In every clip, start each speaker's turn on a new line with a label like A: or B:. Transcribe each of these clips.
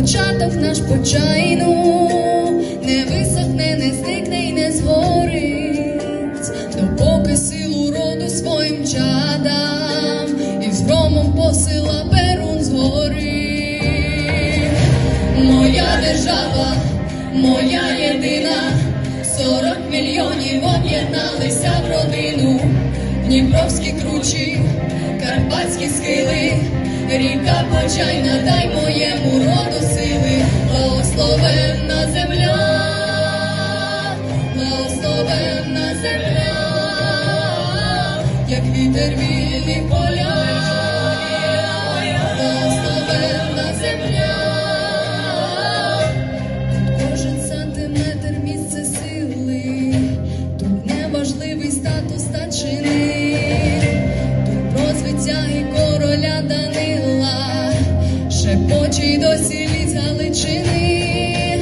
A: початок наш почайну, не висохне, не зникне й не згорить, допоки силу роду своїм чадам і громом посила перун згори. Моя держава, моя єдина, сорок мільйонів об'єдналися в родину, Дніпровські кручі, карпатські схили, ріка почайна, дай моєму роду сили, благословенна земля, благословенна земля, як вітер вільний поля, благословенна земля. Кожен сантиметр місце сили, тут неважливий статус та чини, тут про звитяги короля Данила, й досі ліс Галичини,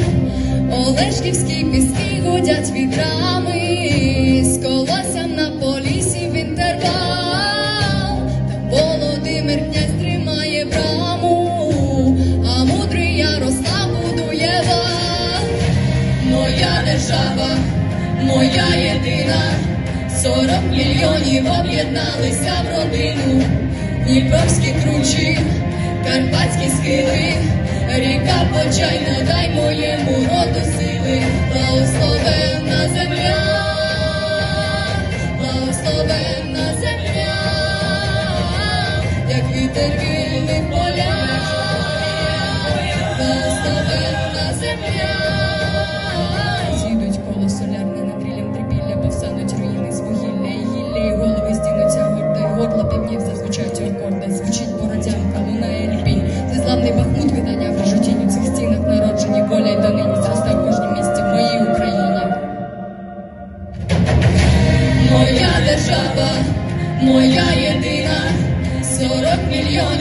A: Олешківські піски гудять вітрами, з колоссям на полісі в інтервал, там Володимир князь тримає браму, а мудрий Ярослав будує вал. Моя держава, моя єдина, сорок мільйонів об'єдналися в родину, Дніпровські кручі, схили, ріка почайна, дай моєму роду сили, благословенна земля, благословенна земля, як вітер вільних в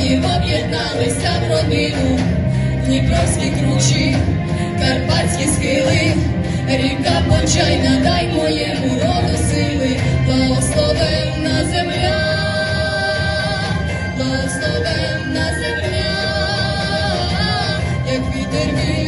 A: Ми об'єдналися в родину, Дніпровські кручі, карпатські схили, ріка Почайна, дай моєму роду сили, благословенна земля, благословенна земля, як вітер віє.